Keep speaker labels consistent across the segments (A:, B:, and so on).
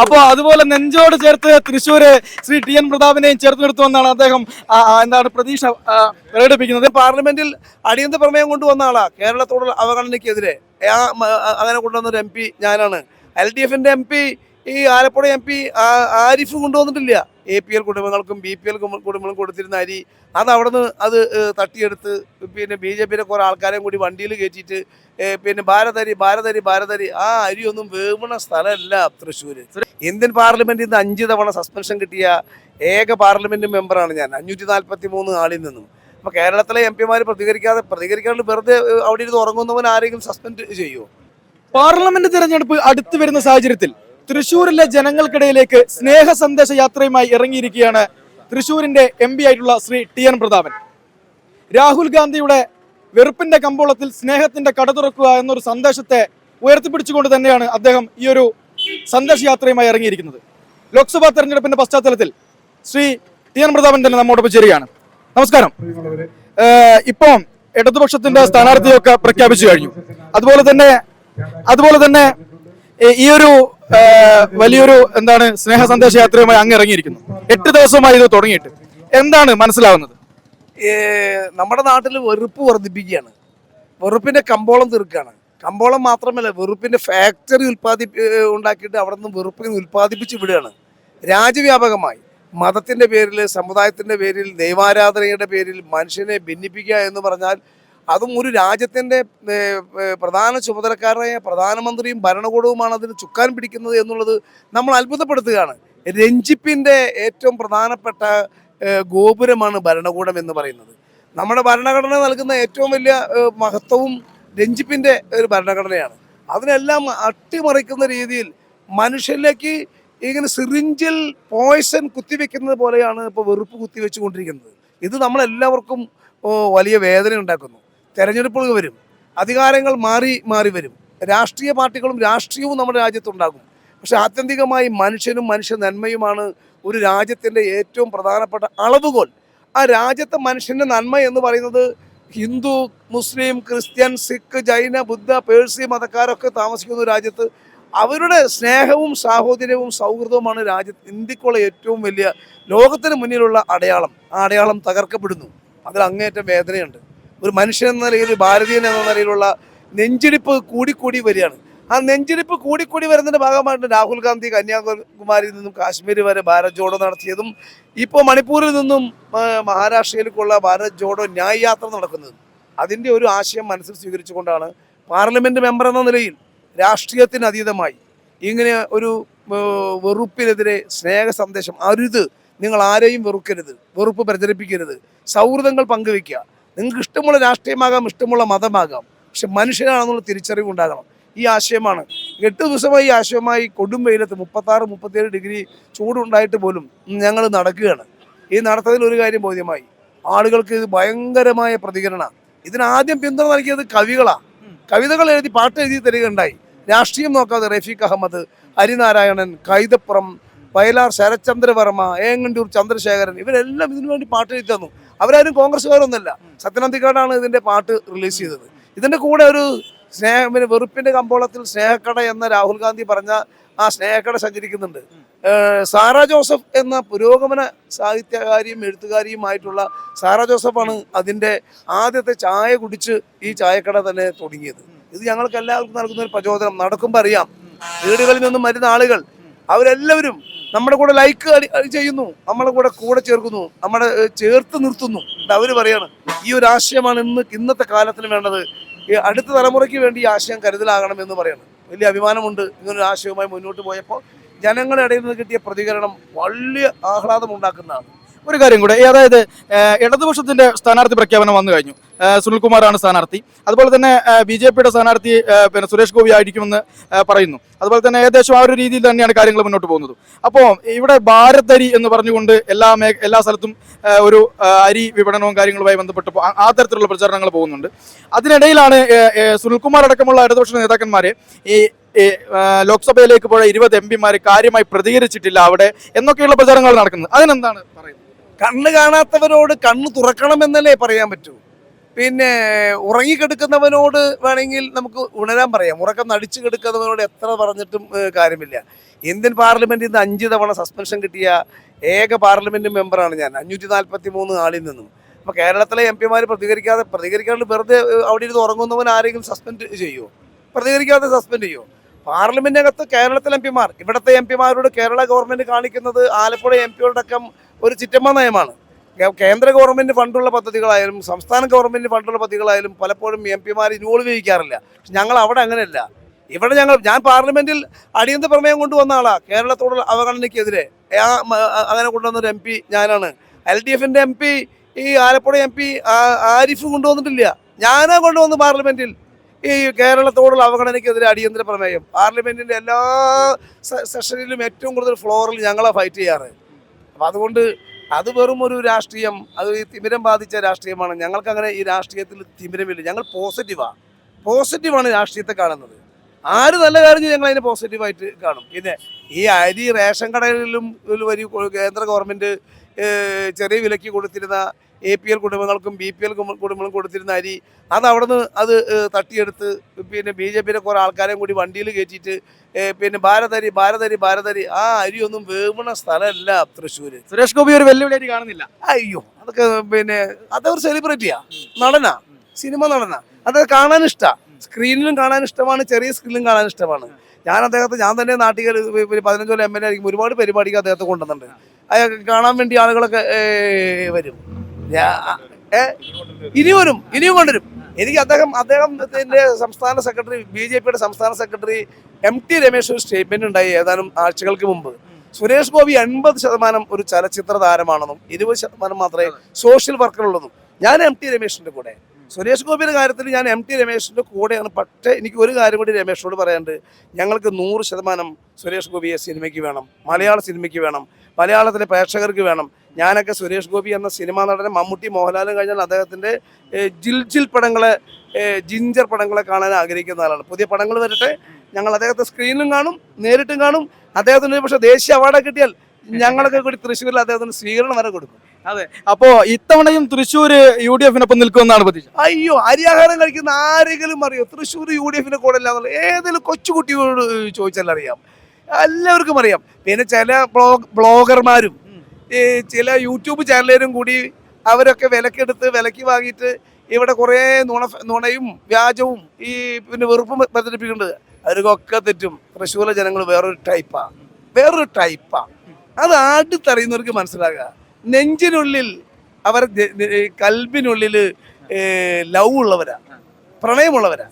A: അപ്പൊ അതുപോലെ നെഞ്ചോട് ചേർത്ത് തൃശ്ശൂര് ശ്രീ ടി എൻ പ്രതാപിനെയും ചേർത്ത് നിർത്തുമെന്നാണ് അദ്ദേഹം എന്താണ് പ്രതീക്ഷ പ്രകടിപ്പിക്കുന്നത്.
B: പാർലമെന്റിൽ അടിയന്തര പ്രമേയം കൊണ്ടുവന്ന ആളാ. കേരളത്തോടുള്ള അവഗണനയ്ക്കെതിരെ. അങ്ങനെ കൊണ്ടുവന്ന ഒരു എം പി ഞാനാണ്. എൽ ഡി എഫിന്റെ എം പി ഈ ആലപ്പുഴ എം പി ആരിഫ് കൊണ്ടുവന്നിട്ടില്ല. എ പി എൽ കുടുംബങ്ങൾക്കും ബി പി എൽ കുടുംബങ്ങൾക്കും കൊടുത്തിരുന്ന അരി അത് അവിടുന്ന് അത് തട്ടിയെടുത്ത് പിന്നെ ബി ജെ പിയിലെ കുറേ ആൾക്കാരെയും കൂടി വണ്ടിയിൽ കയറ്റിയിട്ട് പിന്നെ ഭാരതരി ഭാരതരി ഭാരതരി ആ അരിയൊന്നും വേവണ സ്ഥലമല്ല തൃശ്ശൂർ ഇന്ത്യൻ പാർലമെന്റിൽ നിന്ന് അഞ്ച് തവണ സസ്പെൻഷൻ കിട്ടിയ ഏക പാർലമെന്റ് മെമ്പറാണ് ഞാൻ. അഞ്ഞൂറ്റി നാൽപ്പത്തി മൂന്ന് ആളിൽ നിന്നും. അപ്പോൾ കേരളത്തിലെ എം പിമാർ പ്രതികരിക്കാതെ പ്രതികരിക്കാണ്ട് വെറുതെ അവിടെ ഇരുന്ന് ഉറങ്ങുന്നവൻ ആരെങ്കിലും സസ്പെൻഡ് ചെയ്യുമോ
A: പാർലമെന്റ് തിരഞ്ഞെടുപ്പ് അടുത്തു വരുന്ന സാഹചര്യത്തിൽ തൃശ്ശൂരിലെ ജനങ്ങൾക്കിടയിലേക്ക് സ്നേഹ സന്ദേശ യാത്രയുമായി ഇറങ്ങിയിരിക്കുകയാണ് തൃശൂരിന്റെ എം ആയിട്ടുള്ള ശ്രീ ടി എൻ പ്രതാപൻ. രാഹുൽ ഗാന്ധിയുടെ വെറുപ്പിന്റെ കമ്പോളത്തിൽ സ്നേഹത്തിന്റെ കട തുറക്കുക എന്നൊരു സന്ദേശത്തെ ഉയർത്തിപ്പിടിച്ചുകൊണ്ട് തന്നെയാണ് അദ്ദേഹം ഈ ഒരു സന്ദേശയാത്രയുമായി ഇറങ്ങിയിരിക്കുന്നത്. ലോക്സഭാ തെരഞ്ഞെടുപ്പിന്റെ പശ്ചാത്തലത്തിൽ ശ്രീ ടി എൻ പ്രതാപൻ തന്നെ നമ്മോടൊപ്പം ചേരുകയാണ്. നമസ്കാരം. ഇപ്പം ഇടതുപക്ഷത്തിന്റെ സ്ഥാനാർത്ഥിയൊക്കെ പ്രഖ്യാപിച്ചു കഴിഞ്ഞു. അതുപോലെ തന്നെ അതുപോലെ തന്നെ ഈ- ഒരു വലിയൊരു എന്താണ് സ്നേഹ സന്ദേശ യാത്രയുമായി അങ്ങ് ഇറങ്ങിയിരിക്കുന്നു എട്ട് ദിവസമായി ഇത് തുടങ്ങിയിട്ട്. എന്താണ് മനസ്സിലാവുന്നത്?
B: നമ്മുടെ നാട്ടിൽ വെറുപ്പ് വർദ്ധിപ്പിക്കുകയാണ്. വെറുപ്പിന്റെ കമ്പോളം തീർക്കുകയാണ്. കമ്പോളം മാത്രമല്ല വെറുപ്പിന്റെ ഫാക്ടറി ഉൽപ്പാദി ഉണ്ടാക്കിയിട്ട് അവിടെ നിന്ന് വെറുപ്പിനെ ഉൽപ്പാദിപ്പിച്ച് വിടുകയാണ്. രാജ്യവ്യാപകമായി. മതത്തിന്റെ പേരിൽ സമുദായത്തിന്റെ പേരിൽ ദൈവാരാധനയുടെ പേരിൽ മനുഷ്യനെ ഭിന്നിപ്പിക്കുക എന്ന് പറഞ്ഞാൽ അതും ഒരു ഏഹ്, പ്രധാന ചുമതലക്കാരനായ പ്രധാനമന്ത്രിയും ഭരണകൂടവുമാണ് അതിന് ചുക്കാൻ പിടിക്കുന്നത് എന്നുള്ളത് നമ്മൾ അത്ഭുതപ്പെടുത്തുകയാണ്. രഞ്ജിപ്പിന്റെ ഏറ്റവും പ്രധാനപ്പെട്ട ഗോപുരമാണ് ഭരണകൂടം എന്ന് പറയുന്നത്. നമ്മുടെ ഭരണഘടന നൽകുന്ന ഏറ്റവും വലിയ മഹത്വവും രഞ്ജിപ്പിന്റെ ഒരു ഭരണഘടനയാണ്. അതിനെല്ലാം അട്ടിമറിക്കുന്ന രീതിയിൽ മനുഷ്യരിലേക്ക് ഇങ്ങനെ സിറിഞ്ചിൽ പോയ്സൺ കുത്തിവെക്കുന്നത് പോലെയാണ് ഇപ്പോൾ വെറുപ്പ് കുത്തിവെച്ചുകൊണ്ടിരിക്കുന്നത്. ഇത് നമ്മളെല്ലാവർക്കും വലിയ വേദന ഉണ്ടാക്കുന്നു തെരഞ്ഞെടുപ്പുകൾ വരും. അധികാരങ്ങൾ മാറി മാറി വരും. രാഷ്ട്രീയ പാർട്ടികളും രാഷ്ട്രീയവും നമ്മുടെ രാജ്യത്തുണ്ടാകും. പക്ഷെ ആത്യന്തികമായി മനുഷ്യനും മനുഷ്യ നന്മയുമാണ് ഒരു രാജ്യത്തിന്റെ ഏറ്റവും പ്രധാനപ്പെട്ട അളവുകോൽ. ആ രാജ്യത്തെ മനുഷ്യന്റെ നന്മ എന്ന് പറയുന്നത് ഹിന്ദു മുസ്ലിം ക്രിസ്ത്യൻ സിഖ് ജൈന ബുദ്ധ പേഴ്സി മതക്കാരൊക്കെ താമസിക്കുന്ന രാജ്യത്ത് അവരുടെ സ്നേഹവും സാഹോദര്യവും സൗഹൃദവുമാണ് രാജ്യത്ത് ഇന്ത്യക്കുള്ള ഏറ്റവും വലിയ ലോകത്തിന് മുന്നിലുള്ള അടയാളം. ആ അടയാളം തകർക്കപ്പെടുന്നു. അതിൽ അങ്ങേയറ്റം വേദനയുണ്ട്. ഒരു മനുഷ്യൻ എന്ന നിലയിൽ ഭാരതീയൻ എന്ന നിലയിലുള്ള നെഞ്ചിടിപ്പ് കൂടിക്കൂടി വരികയാണ്. ആ നെഞ്ചിടിപ്പ് കൂടിക്കൂടി വരുന്നതിന്റെ ഭാഗമായിട്ട് രാഹുൽ ഗാന്ധി കന്യാകുമാരിയിൽ നിന്നും കാശ്മീർ വരെ ഭാരത് ജോഡോ നടത്തിയതും ഇപ്പോൾ മണിപ്പൂരിൽ നിന്നും മഹാരാഷ്ട്രയിലേക്കുള്ള ഭാരത് ജോഡോ ന്യായ യാത്ര നടക്കുന്നത്. അതിന്റെ ഒരു ആശയം മനസ്സിൽ സ്വീകരിച്ചുകൊണ്ടാണ് പാർലമെന്റ് മെമ്പർ എന്ന നിലയിൽ രാഷ്ട്രീയത്തിന് അതീതമായി ഇങ്ങനെ ഒരു വെറുപ്പിനെതിരെ സ്നേഹ സന്ദേശം അരുത് നിങ്ങൾ ആരെയും വെറുക്കരുത് വെറുപ്പ് പ്രചരിപ്പിക്കരുത് സൗഹൃദങ്ങൾ പങ്കുവെക്കുക നിങ്ങൾക്ക് ഇഷ്ടമുള്ള രാഷ്ട്രീയമാകാം ഇഷ്ടമുള്ള മതമാകാം. പക്ഷെ മനുഷ്യനാണെന്നുള്ള തിരിച്ചറിവ് ഉണ്ടാകണം. ഈ ആശയമാണ്. എട്ട് ദിവസമായി ഈ ആശയമായി കൊടും വെയിലത്ത് മുപ്പത്താറ് മുപ്പത്തിയേഴ് ഡിഗ്രി ചൂടുണ്ടായിട്ട് പോലും ഞങ്ങൾ നടക്കുകയാണ്. ഈ നടത്തതിൽ ഒരു കാര്യം ബോധ്യമായി. ആളുകൾക്ക് ഇത് ഭയങ്കരമായ പ്രതികരണ. ഇതിനാദ്യം പിന്തുണ നൽകിയത് കവികളാണ് കവിതകൾ എഴുതി പാട്ട് എഴുതി തരികയുണ്ടായി. രാഷ്ട്രീയം നോക്കാതെ റഫീഖ് അഹമ്മദ് ഹരിനാരായണൻ കൈതപ്പുറം വയലാർ ശരത്ചന്ദ്രവർമ്മ ഏങ്ങണ്ടൂർ ചന്ദ്രശേഖരൻ ഇവരെല്ലാം ഇതിനു വേണ്ടി പാട്ട് എഴുതി തന്നു. അവരാരും കോൺഗ്രസ്സുകാരൊന്നുമല്ല. സത്യനന്ദിക്കാടാണ് ഇതിന്റെ പാട്ട് റിലീസ് ചെയ്തത്. ഇതിന്റെ കൂടെ ഒരു സ്നേഹ പിന്നെ വെറുപ്പിന്റെ കമ്പോളത്തിൽ സ്നേഹക്കട എന്ന രാഹുൽ ഗാന്ധി പറഞ്ഞ ആ സ്നേഹക്കട സഞ്ചരിക്കുന്നുണ്ട്. സാറ ജോസഫ് എന്ന പുരോഗമന സാഹിത്യകാരിയും എഴുത്തുകാരിയുമായിട്ടുള്ള സാറ ജോസഫാണ് അതിന്റെ ആദ്യത്തെ ചായ കുടിച്ച് ഈ ചായക്കട തന്നെ തുടങ്ങിയത്. ഇത് ഞങ്ങൾക്ക് എല്ലാവർക്കും നൽകുന്ന ഒരു പ്രചോദനം. നടക്കുമ്പോൾ അറിയാം. വീടുകളിൽ നിന്നും വരുന്ന ആളുകൾ അവരെല്ലാവരും നമ്മുടെ കൂടെ ലൈക്ക് ചെയ്യുന്നു. നമ്മളെ കൂടെ കൂടെ ചേർക്കുന്നു. നമ്മളെ ചേർത്ത് നിർത്തുന്നു. അവർ പറയാണ്. ഈ ഒരു ആശയമാണ് ഇന്ന് ഇന്നത്തെ കാലത്തിന് വേണ്ടത്. അടുത്ത തലമുറയ്ക്ക് വേണ്ടി ഈ ആശയം കരുതലാകണം എന്ന് പറയാണ്. വലിയ അഭിമാനമുണ്ട് ഇങ്ങനൊരു ആശയവുമായി മുന്നോട്ട് പോയപ്പോൾ. ജനങ്ങളുടെ ഇടയിൽ നിന്ന് കിട്ടിയ പ്രതികരണം വലിയ ആഹ്ലാദം ഉണ്ടാക്കുന്നതാണ്.
A: ഒരു കാര്യം കൂടെ അതായത് ഇടതുപക്ഷത്തിന്റെ സ്ഥാനാർത്ഥി പ്രഖ്യാപനം വന്നു കഴിഞ്ഞു. സുനിൽകുമാറാണ് സ്ഥാനാർത്ഥി. അതുപോലെ തന്നെ ബി ജെ പിയുടെ സ്ഥാനാർത്ഥി പിന്നെ സുരേഷ് ഗോപി ആയിരിക്കുമെന്ന് പറയുന്നു. അതുപോലെ തന്നെ ഏകദേശം ആ ഒരു രീതിയിൽ തന്നെയാണ് കാര്യങ്ങൾ മുന്നോട്ട് പോകുന്നത്. അപ്പോൾ ഇവിടെ ഭാരത് അരി എന്ന് പറഞ്ഞുകൊണ്ട് എല്ലാ എല്ലാ സ്ഥലത്തും ഒരു അരി വിപണനവും കാര്യങ്ങളുമായി ബന്ധപ്പെട്ട് ആ- തരത്തിലുള്ള പ്രചാരണങ്ങൾ പോകുന്നുണ്ട്. അതിനിടയിലാണ് സുനിൽകുമാർ അടക്കമുള്ള ഇടതുപക്ഷ നേതാക്കന്മാരെ ഈ ഈ, ലോക്സഭയിലേക്ക് പോയ ഇരുപത് എം പിമാർ കാര്യമായി പ്രതികരിച്ചിട്ടില്ല അവിടെ എന്നൊക്കെയുള്ള പ്രചാരണങ്ങൾ നടക്കുന്നത്. അതിനെന്താണ് പറയുന്നത്?
B: കണ്ണ് കാണാത്തവരോട് കണ്ണ് തുറക്കണമെന്നല്ലേ പറയാൻ പറ്റൂ? പിന്നെ ഉറങ്ങിക്കെടുക്കുന്നവനോട് വേണമെങ്കിൽ നമുക്ക് ഉണരാൻ പറയാം. ഉറക്കം നടിച്ചു കിടക്കുന്നവനോട് എത്ര പറഞ്ഞിട്ടും കാര്യമില്ല. ഇന്ത്യൻ പാർലമെന്റിൽ നിന്ന് അഞ്ച് തവണ സസ്പെൻഷൻ കിട്ടിയ ഏക പാർലമെന്റ് മെമ്പറാണ് ഞാൻ. അഞ്ഞൂറ്റി നാൽപ്പത്തി മൂന്ന് ആളിൽ നിന്നും. അപ്പോൾ കേരളത്തിലെ എം പിമാർ പ്രതികരിക്കാതെ പ്രതികരിക്കാണ്ട് വെറുതെ അവിടെ ഇരുന്ന് ഉറങ്ങുന്നവൻ ആരെങ്കിലും സസ്പെൻഡ് ചെയ്യുമോ പ്രതികരിക്കാതെ സസ്പെൻഡ് ചെയ്യുമോ പാർലമെന്റിനകത്ത് കേരളത്തിലെ എം പിമാർ ഇവിടുത്തെ എം പിമാരോട് കേരള ഗവൺമെന്റ് കാണിക്കുന്നത് ആലപ്പുഴ എം പിയോടക്കം ഒരു ചിറ്റമ്മ നയമാണ്. കേന്ദ്ര ഗവൺമെന്റ് ഫണ്ടുള്ള പദ്ധതികളായാലും സംസ്ഥാന ഗവൺമെന്റ് ഫണ്ടുള്ള പദ്ധതികളായാലും പലപ്പോഴും എം പിമാർ ഇൻവോൾവ് ചെയ്യിക്കാറില്ല. പക്ഷെ ഞങ്ങൾ അവിടെ അങ്ങനെയല്ല. ഇവിടെ ഞങ്ങൾ ഞാൻ പാർലമെന്റിൽ അടിയന്തര പ്രമേയം കൊണ്ടുവന്ന ആളാണ് കേരളത്തോടുള്ള അവഗണനയ്ക്കെതിരെ. അങ്ങനെ കൊണ്ടുവന്നൊരു എം പി ഞാനാണ്. എൽ ഡി എഫിന്റെ എം പി ഈ ആലപ്പുഴ എം പി ആരിഫ് കൊണ്ടുവന്നിട്ടില്ല. ഞാനാ കൊണ്ടുവന്ന് പാർലമെന്റിൽ. ഈ കേരളത്തോടുള്ള അവഗണനയ്ക്കെതിരെ അടിയന്തര പ്രമേയം. പാർലമെന്റിന്റെ എല്ലാ സെഷനിലും ഏറ്റവും കൂടുതൽ ഫ്ലോറിൽ ഞങ്ങളാണ് ഫൈറ്റ് ചെയ്യാറ്. അപ്പം അതുകൊണ്ട് അത് വെറും ഒരു രാഷ്ട്രീയം അത് ഈ തിമിരം ബാധിച്ച രാഷ്ട്രീയമാണ്. ഞങ്ങൾക്ക് അങ്ങനെ ഈ രാഷ്ട്രീയത്തിൽ തിമിരമില്ല. ഞങ്ങൾ പോസിറ്റീവാണ് പോസിറ്റീവാണ് രാഷ്ട്രീയത്തെ കാണുന്നത്. ആര് നല്ല കാര്യം ഞങ്ങൾ അതിനെ പോസിറ്റീവായിട്ട് കാണും. പിന്നെ ഈ അരി റേഷൻ കടകളിലും ഒരു വലിയ കേന്ദ്ര ഗവൺമെന്റ് ചെറിയ വിലയ്ക്ക് കൊടുത്തിരുന്ന എ പി എൽ കുടുംബങ്ങൾക്കും ബി പി എൽ കുടുംബങ്ങൾക്കും കൊടുത്തിരുന്ന അരി അത് അവിടെ നിന്ന് അത് തട്ടിയെടുത്ത് പിന്നെ ബി ജെ പിയിലെ കുറേ ആൾക്കാരെയും കൂടി വണ്ടിയിൽ കയറ്റിയിട്ട് പിന്നെ ഭാരതരി ഭാരതരി ഭാരതരി ആ അരിയൊന്നും വേവണ സ്ഥലമല്ല തൃശ്ശൂർ
A: സുരേഷ് ഗോപി ഒരു വെല്ലുവിളിയായിട്ട് കാണുന്നില്ല.
B: അയ്യോ അതൊക്കെ പിന്നെ അതൊരു സെലിബ്രിറ്റിയാ നടനാ സിനിമ നടനാ അത് കാണാൻ ഇഷ്ടമാണ് സ്ക്രീനിലും കാണാൻ ഇഷ്ടമാണ് ചെറിയ സ്ക്രീനിലും കാണാൻ ഇഷ്ടമാണ്. ഞാൻ അദ്ദേഹത്തെ ഞാൻ തന്നെ നാട്ടിൽ പതിനഞ്ചോളം എം എൽ എ ആയിരിക്കും ഒരുപാട് പരിപാടിക്ക് അദ്ദേഹത്തെ കൊണ്ടുവന്നിട്ടുണ്ട്. അയാൾക്ക് കാണാൻ വേണ്ടി ആളുകളൊക്കെ വരും. ഇനി വരും ഇനിയും കൊണ്ടുവരും. എനിക്ക് അദ്ദേഹം അദ്ദേഹത്തിന്റെ സംസ്ഥാന സെക്രട്ടറി ബി ജെ പിയുടെ സംസ്ഥാന സെക്രട്ടറി എം ടി രമേശ് ഒരു സ്റ്റേറ്റ്മെന്റ് ഉണ്ടായി ഏതാനും ആഴ്ചകൾക്ക് മുമ്പ്. സുരേഷ് ഗോപി എൺപത് ശതമാനം ഒരു ചലച്ചിത്ര താരമാണെന്നും ഇരുപത് ശതമാനം മാത്രമേ സോഷ്യൽ വർക്കറുള്ളതും ഞാൻ എം ടി രമേശിന്റെ കൂടെ. സുരേഷ് ഗോപിയുടെ കാര്യത്തിൽ ഞാൻ എം ടി രമേശിന്റെ കൂടെയാണ്. പക്ഷേ എനിക്ക് ഒരു കാര്യം കൂടി രമേശോട് പറയാനുണ്ട്. ഞങ്ങൾക്ക് നൂറ് ശതമാനം സുരേഷ് ഗോപിയെ സിനിമയ്ക്ക് വേണം മലയാള സിനിമയ്ക്ക് വേണം. മലയാളത്തിലെ പ്രേക്ഷകർക്ക് വേണം. ഞാനൊക്കെ സുരേഷ് ഗോപി എന്ന സിനിമാ നടൻ മമ്മൂട്ടി മോഹൻലാലും കഴിഞ്ഞാൽ അദ്ദേഹത്തിന്റെ ജിൽ ജിൽ പടങ്ങളെ ജിഞ്ചർ പടങ്ങളെ കാണാൻ ആഗ്രഹിക്കുന്ന ആളാണ്. പുതിയ പടങ്ങൾ വരട്ടെ. ഞങ്ങൾ അദ്ദേഹത്തെ സ്ക്രീനിലും കാണും നേരിട്ടും കാണും. അദ്ദേഹത്തിന് പക്ഷേ ദേശീയ അവാർഡ് കിട്ടിയാൽ ഞങ്ങളൊക്കെ കൂടി തൃശ്ശൂരിൽ അദ്ദേഹത്തിന് സ്വീകരണം വരെ കൊടുക്കും.
A: അതെ. അപ്പോ ഇത്തവണയും തൃശ്ശൂർ യു ഡി എഫിനൊപ്പം നിൽക്കുമെന്നാണ് പ്രതീക്ഷ?
B: അയ്യോ അരിയാഹാരം കഴിക്കുന്ന ആരെങ്കിലും അറിയോ? തൃശ്ശൂർ യു ഡി എഫിന്റെ കൂടെ ഇല്ലാന്നുള്ള ഏതെങ്കിലും കൊച്ചുകുട്ടിയോട് ചോദിച്ചാൽ അറിയാം. എല്ലാവർക്കും അറിയാം. പിന്നെ ചില ബ്ലോഗ് ബ്ലോഗർമാരും ഈ ചില യൂട്യൂബ് ചാനലുകാരും കൂടി അവരൊക്കെ വിലക്കെടുത്ത് വിലക്ക് വാങ്ങിയിട്ട് ഇവിടെ കുറേ നുണ നുണയും വ്യാജവും ഈ പിന്നെ വെറുപ്പും പ്രചരിപ്പിക്കേണ്ടത് അവർക്കൊക്കെ തെറ്റും. തൃശ്ശൂരിലെ ജനങ്ങൾ വേറൊരു ടൈപ്പാ വേറൊരു ടൈപ്പാ അത് ആടിത്തറിയുന്നവർക്ക് മനസ്സിലാകുക. നെഞ്ചിനുള്ളിൽ അവർ കൽബിനുള്ളിൽ ലവ് ഉള്ളവരാ. പ്രണയമുള്ളവരാ.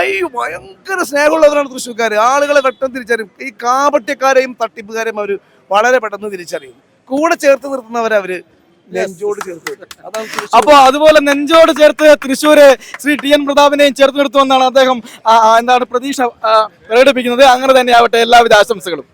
B: അയ്യോ ഭയങ്കര സ്നേഹമുള്ളവരാണ് തൃശ്ശൂർക്കാർ ആളുകളെ പെട്ടെന്ന് തിരിച്ചറിയും. ഈ കാപട്യക്കാരെയും തട്ടിപ്പുകാരെയും അവർ വളരെ പെട്ടെന്ന് തിരിച്ചറിയും. കൂടെ ചേർത്ത് നിർത്തുന്നവരവര് നെഞ്ചോട് ചേർത്ത്
A: അപ്പൊ. അതുപോലെ നെഞ്ചോട് ചേർത്ത് തൃശ്ശൂര് ശ്രീ ടി എൻ പ്രതാപിനെയും ചേർത്ത് നിർത്തുമെന്നാണ് അദ്ദേഹം എന്താണ് പ്രതീക്ഷ പ്രകടിപ്പിക്കുന്നത്. അങ്ങനെ തന്നെ ആവട്ടെ എല്ലാവിധ ആശംസകളും.